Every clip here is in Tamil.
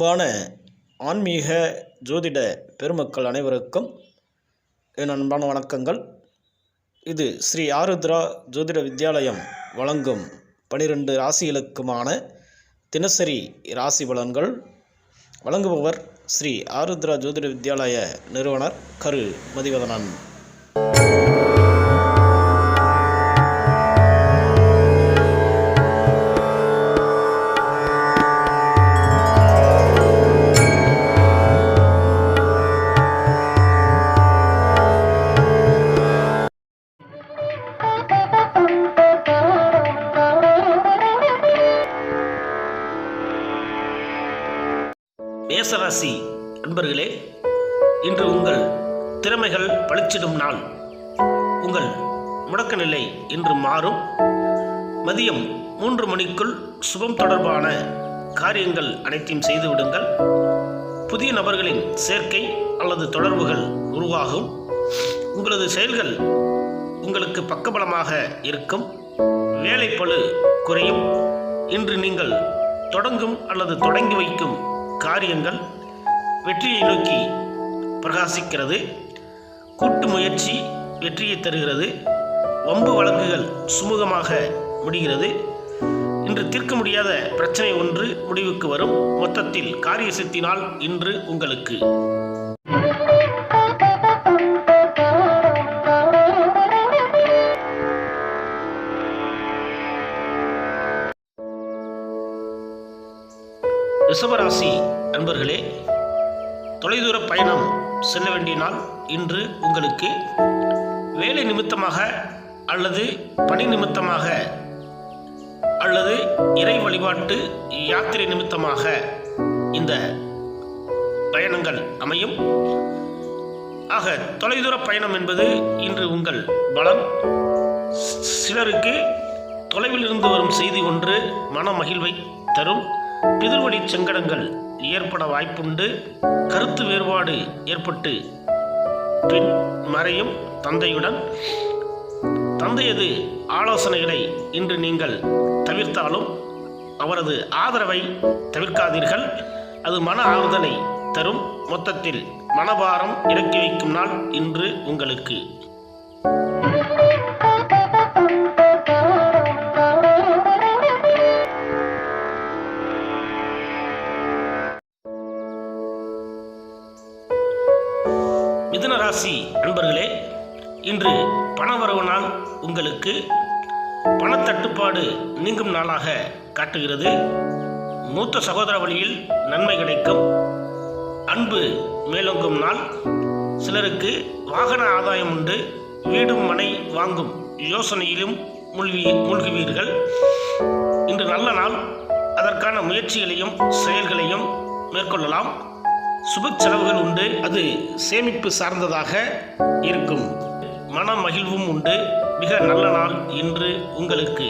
அன்பான ஆன்மீக ஜோதிட பெருமக்கள் அனைவருக்கும் என் அன்பான வணக்கங்கள். இது ஸ்ரீ ஆருத்ரா ஜோதிட வித்யாலயம் வழங்கும் பனிரெண்டு ராசிகளுக்குமான தினசரி ராசி பலன்கள். வழங்குபவர் ஸ்ரீ ஆருத்ரா ஜோதிட வித்யாலய நிறுவனர் கரு மதிவதனன். ராசி. அன்பர்களே இன்று உங்கள் திறமைகள் பளிச்சிடும் நாள். உங்கள் முடக்க நிலை இன்று மாறும். மதியம் மூன்று மணிக்குள் சுபம் தொடர்பான காரியங்கள் அனைத்தையும் செய்துவிடுங்கள் புதிய நபர்களின் சேர்க்கை அல்லது தொடர்புகள் உருவாகும். உங்களது செயல்கள் உங்களுக்கு பக்கபலமாக இருக்கும். வேலைப்பளு குறையும். இன்று நீங்கள் தொடங்கும் அல்லது தொடங்கி வைக்கும் காரியங்கள் வெற்றியை நோக்கி பிரகாசிக்கிறது. கூட்டு முயற்சி வெற்றியை தருகிறது. வம்பு வழக்குகள் சுமூகமாக முடிகிறது. இன்று தீர்க்க முடியாத பிரச்சனை ஒன்று முடிவுக்கு வரும். மொத்தத்தில் காரிய சித்தினால் இன்று உங்களுக்கு. ரிஷபராசி அன்பர்களே தொலைதூர பயணம் செல்ல வேண்டிய நாள் இன்று உங்களுக்கு வேலை நிமித்தமாக அல்லது பணி நிமித்தமாக அல்லது இறை வழிபாட்டு யாத்திரை நிமித்தமாக இந்த பயணங்கள் அமையும். ஆக தொலைதூர பயணம் என்பது இன்று உங்கள் பலம். சிலருக்கு தொலைவில் இருந்து வரும் செய்தி ஒன்று மன மகிழ்வை தரும். பிதிர்வழி சங்கடங்கள் ஏற்பட வாய்ப்புண்டு. கருத்து வேறுபாடு ஏற்பட்டு பின் மறையும் தந்தையுடன். தந்தையது ஆலோசனைகளை இன்று நீங்கள் தவிர்த்தாலும் அவரது ஆதரவை தவிர்க்காதீர்கள். அது மன ஆறுதலை தரும். மொத்தத்தில் மனபாரம் இறக்கி வைக்கும் நாள் இன்று உங்களுக்கு. மிதுன ராசி அன்பர்களே இன்று பணவரவு நாள் உங்களுக்கு பணத்தட்டுப்பாடு நீங்கும் நாளாக காட்டுகிறது. மூத்த சகோதர வழியில் நன்மை கிடைக்கும். அன்பு மேலோங்கும் நாள். சிலருக்கு வாகன ஆதாயம் உண்டு. வீடும் மனை வாங்கும் யோசனையிலும் மூழ்கி மூழ்குவீர்கள். இன்று நல்ல நாள். அதற்கான முயற்சிகளையும் செயல்களையும் மேற்கொள்ளலாம். சுப செலவுகள் உண்டு அது சேமிப்பு சார்ந்ததாக இருக்கும். மன மகிழ்வும் உண்டு மிக நல்ல நாள் இன்று உங்களுக்கு.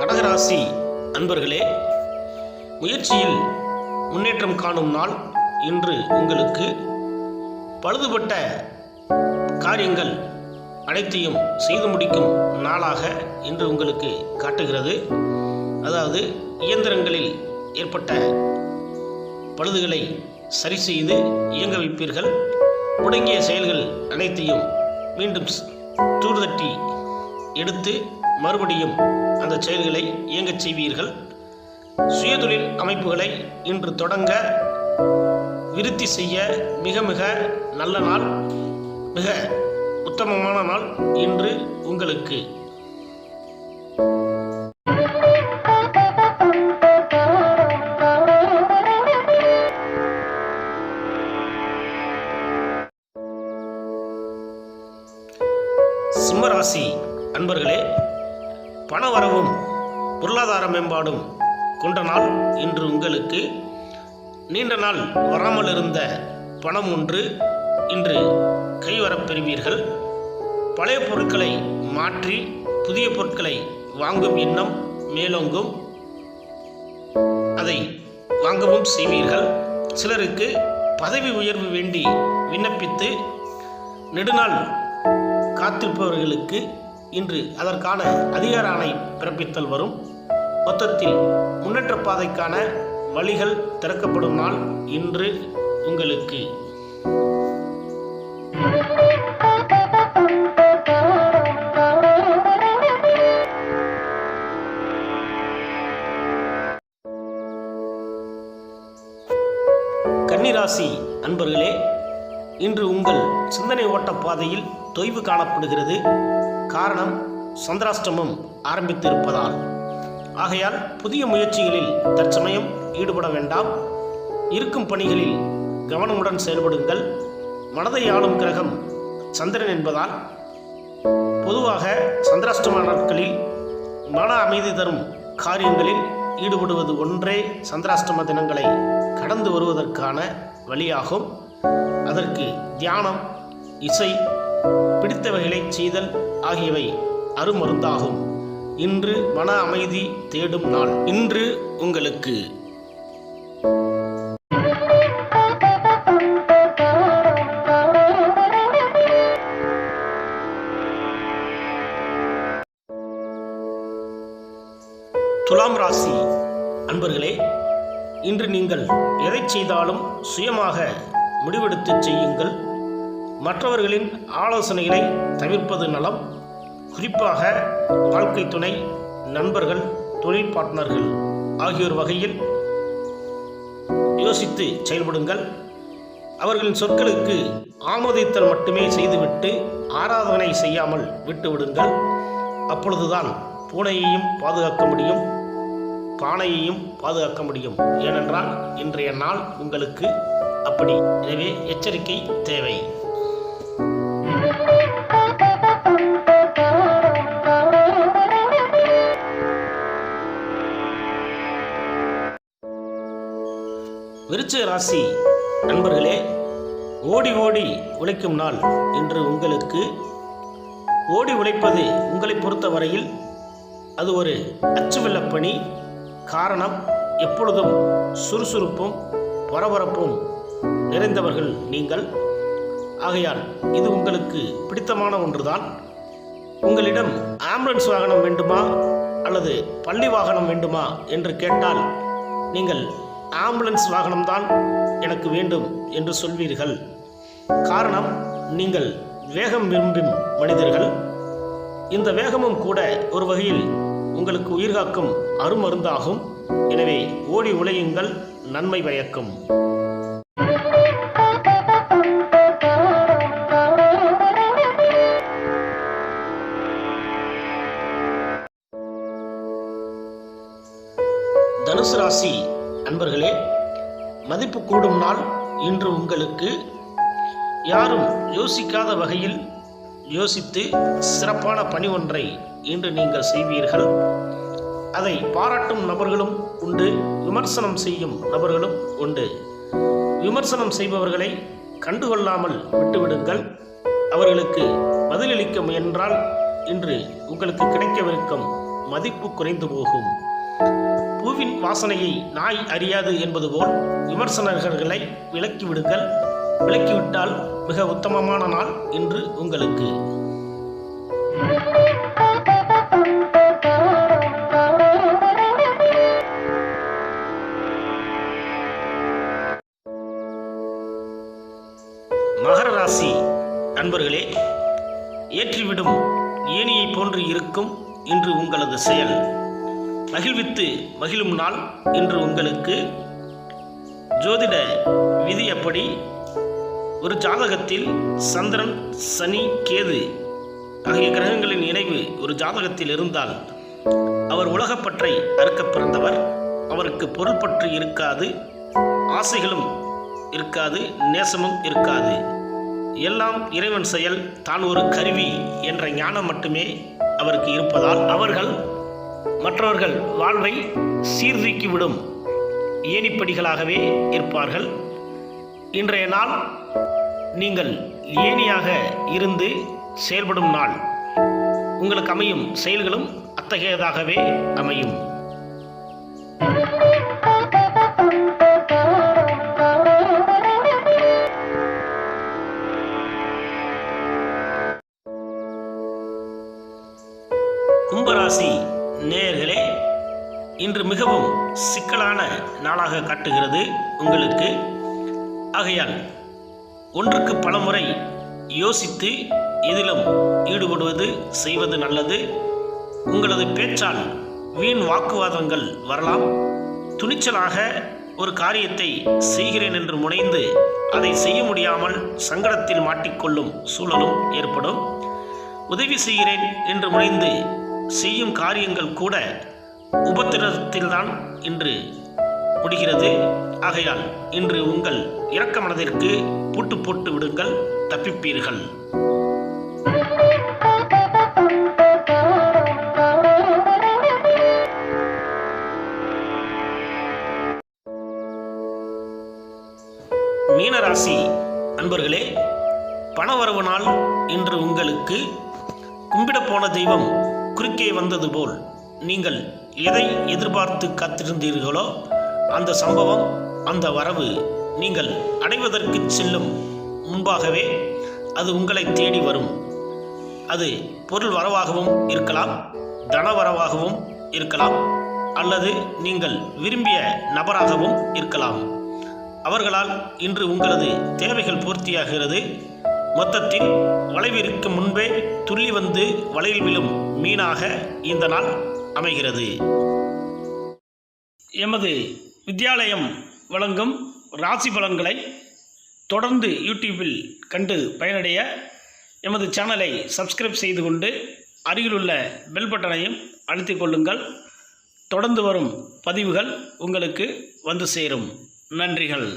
கடகராசி அன்பர்களே முயற்சியில் முன்னேற்றம் காணும் நாள் இன்று உங்களுக்கு. பழுதுபட்ட காரியங்கள் அனைத்தையும் செய்து முடிக்கும் நாளாக இன்று உங்களுக்கு காட்டுகிறது. அதாவது இயந்திரங்களில் ஏற்பட்ட பழுதுகளை சரி செய்து இயங்க வைப்பீர்கள். முடங்கிய செயல்கள் அனைத்தையும் மீண்டும் தூர்தட்டி எடுத்து மறுபடியும் அந்த செயல்களை இயங்கச் செய்வீர்கள். சுயதொழில் அமைப்புகளை இன்று தொடங்க விருத்தி செய்ய மிக மிக நல்ல நாள் மிக உத்தமமான நாள் இன்று உங்களுக்கு. சிம்மராசி அன்பர்களே பணவரவும் பொருளாதார மேம்பாடும் கொண்ட நாள் இன்று உங்களுக்கு. நீண்ட நாள் வராமல் இருந்த பணம் ஒன்று இன்று கைவரப் பெறுவீர்கள். பழைய பொருட்களை மாற்றி புதிய பொருட்களை வாங்கும் எண்ணம் மேலோங்கும். அதை வாங்கவும் செய்வீர்கள். சிலருக்கு பதவி உயர்வு வேண்டி விண்ணப்பித்து நெடுநாள் காத்திருப்பவர்களுக்கு இன்று அதற்கான அதிகார ஆணை பிறப்பித்தல் வரும். மொத்தத்தில் முன்னேற்ற பாதைக்கான வழிகள் திறக்கப்படும் நாள் இன்று உங்களுக்கு. கன்னிராசி அன்பர்களே இன்று உங்கள் சிந்தனை ஓட்ட பாதையில் தொய்வு காணப்படுகிறது. காரணம் சந்திராஷ்டமம் ஆரம்பித்திருப்பதால். ஆகையால் புதிய முயற்சிகளில் தற்சமயம் ஈடுபட வேண்டாம். இருக்கும் பணிகளில் கவனமுடன் செயல்படுங்கள். மனதை ஆளும் கிரகம் சந்திரன் என்பதால். பொதுவாக சந்திராஷ்டம நாட்களில் மன அமைதி தரும் காரியங்களில் ஈடுபடுவது ஒன்றே சந்திராஷ்டம தினங்களை கடந்து வருவதற்கான வழியாகும். அதற்கு தியானம் இசை பிடித்த வகைகளை செய்தல் ஆகியவை அருமருந்தாகும். இன்று மன அமைதி தேடும் நாள். இன்று உங்களுக்கு இன்று நீங்கள் எதை செய்தாலும் சுயமாக முடிவெடுத்து செய்யுங்கள். மற்றவர்களின் ஆலோசனைகளை தவிர்ப்பது நலம். குறிப்பாக வாழ்க்கை துணை நண்பர்கள் தொழில் பார்ட்னர்கள் ஆகியோர் வகையில் யோசித்து செயல்படுங்கள். அவர்களின் சொற்களுக்கு ஆமோதித்தல் மட்டுமே செய்துவிட்டு ஆராதனை செய்யாமல் விட்டுவிடுங்கள். அப்பொழுதுதான் பூனையையும் பாதுகாக்க முடியும். பானையையும் பாதுகாக்க முடியும். ஏனென்றால் இன்றைய நாள் உங்களுக்கு அப்படி. எனவே எச்சரிக்கை தேவை. விருச்சிக ராசி நண்பர்களே ஓடி ஓடி உழைக்கும் நாள். இன்று உங்களுக்கு ஓடி உழைப்பது உங்களை பொறுத்தவரையில் அது ஒரு அச்சுவெல்ல பணி. காரணம் எப்பொழுதும் சுறுசுறுப்பும் பரபரப்பும் நிறைந்தவர்கள் நீங்கள். ஆகையால் இது உங்களுக்கு பிடித்தமான ஒன்றுதான். உங்களிடம் ஆம்புலன்ஸ் வாகனம் வேண்டுமா அல்லது பள்ளி வாகனம் வேண்டுமா என்று கேட்டால் நீங்கள் ஆம்புலன்ஸ் வாகனம்தான் எனக்கு வேண்டும் என்று சொல்வீர்கள். காரணம் நீங்கள் வேகம் விரும்பும் மனிதர்கள். இந்த வேகமும் கூட ஒரு வகையில் உங்களுக்கு உயிர்காக்கும் அருமருந்தாகும். எனவே ஓடி உழையுங்கள் நன்மை பயக்கும். தனுசு ராசி அன்பர்களே மதிப்பு கூடும் நாள் இன்று உங்களுக்கு. யாரும் யோசிக்காத வகையில் யோசித்து சிறப்பான பணி ஒன்றை இன்று நீங்கள் செய்வீர்கள். அதை பாராட்டும் நபர்களும் உண்டு விமர்சனம் செய்யும் நபர்களும் உண்டு. விமர்சனம் செய்பவர்களை கண்டுகொள்ளாமல் விட்டுவிடுங்கள். அவர்களுக்கு பதிலளிக்க முயன்றால் இன்று உங்களுக்கு கிடைக்கவிருக்கும் மதிப்பு குறைந்து போகும். பூவின் வாசனையை நாய் அறியாது என்பது போல் விமர்சனர்களை விலக்கிவிடுங்கள். விலக்கிவிட்டால் மிக உத்தமமான நாள் இன்று உங்களுக்கு. ராசி நண்பர்களே ஏற்றிவிடும் ஏணியை போன்று இருக்கும் இன்று உங்களது செயல். மகிழ்வித்து மகிழும் நாள் இன்று உங்களுக்கு. ஜோதிட விதியப்படி ஒரு ஜாதகத்தில் சந்திரன் சனி கேது ஆகிய கிரகங்களின் இணைவு ஒரு ஜாதகத்தில் இருந்தால் அவர் உலகப்பற்றை அறுக்க பிறந்தவர். அவருக்கு பொருள் பற்று இருக்காது ஆசைகளும் இருக்காது நேசமும் இருக்காது. எல்லாம் இறைவன் செயல் தான் ஒரு கருவி என்ற ஞானம் மட்டுமே அவருக்கு இருப்பதால் அவர்கள் மற்றவர்கள் வாழ்வை சீர்தூக்கிவிடும் ஏணிப்படிகளாகவே இருப்பார்கள். இன்றைய நாள் நீங்கள் ஏணியாக இருந்து செயல்படும் நாள். உங்களுக்கு அமையும் செயல்களும் அத்தகையதாகவே அமையும். கும்பராசி நேயர்களே இன்று மிகவும் சிக்கலான நாளாக காட்டுகிறது உங்களுக்கு. ஆகையால் ஒன்றுக்கு பல முறை யோசித்து எதிலும் ஈடுபடுவது செய்வது நல்லது. உங்களது பேச்சால் வீண் வாக்குவாதங்கள் வரலாம். துணிச்சலாக ஒரு காரியத்தை செய்கிறேன் என்று முனைந்து அதை செய்ய முடியாமல் சங்கடத்தில் மாட்டிக்கொள்ளும் சூழலும் ஏற்படும். உதவி செய்கிறேன் என்று முனைந்து செய்யும் காரியங்கள் கூட உபத்திரத்தில்தான் இன்று முடிகிறது. ஆகையால் இன்று உங்கள் இரக்க மனதிற்கு பூட்டு போட்டு விடுங்கள் தப்பிப்பீர்கள். மீனராசி அன்பர்களே பணவரவு நாள் இன்று உங்களுக்கு கும்பிட போன தெய்வம் குறுக்கே வந்தது போல் நீங்கள் எதை எதிர்பார்த்து காத்திருந்தீர்களோ அந்த சம்பவம் அந்த வரவு நீங்கள் அடைவதற்கு செல்லும் முன்பாகவே அது உங்களை தேடி வரும். அது பொருள் வரவாகவும் இருக்கலாம் தன வரவாகவும் இருக்கலாம் அல்லது நீங்கள் விரும்பிய நபராகவும் இருக்கலாம். அவர்களால் இன்று உங்களது தேவைகள் பூர்த்தியாகிறது. மொத்தத்தில் வளைவிற்கு முன்பே துள்ளி வந்து வலையில் விழும் மீனாக இந்த நாள் அமைகிறது. எமது வித்யாலயம் வழங்கும் ராசி பலன்களை தொடர்ந்து யூடியூப்பில் கண்டு பயனடைய எமது சேனலை சப்ஸ்கிரைப் செய்து கொண்டு அருகிலுள்ள பெல் பட்டனையும் அழுத்திக் கொள்ளுங்கள். தொடர்ந்து வரும் பதிவுகள் உங்களுக்கு வந்து சேரும். நன்றிகள்.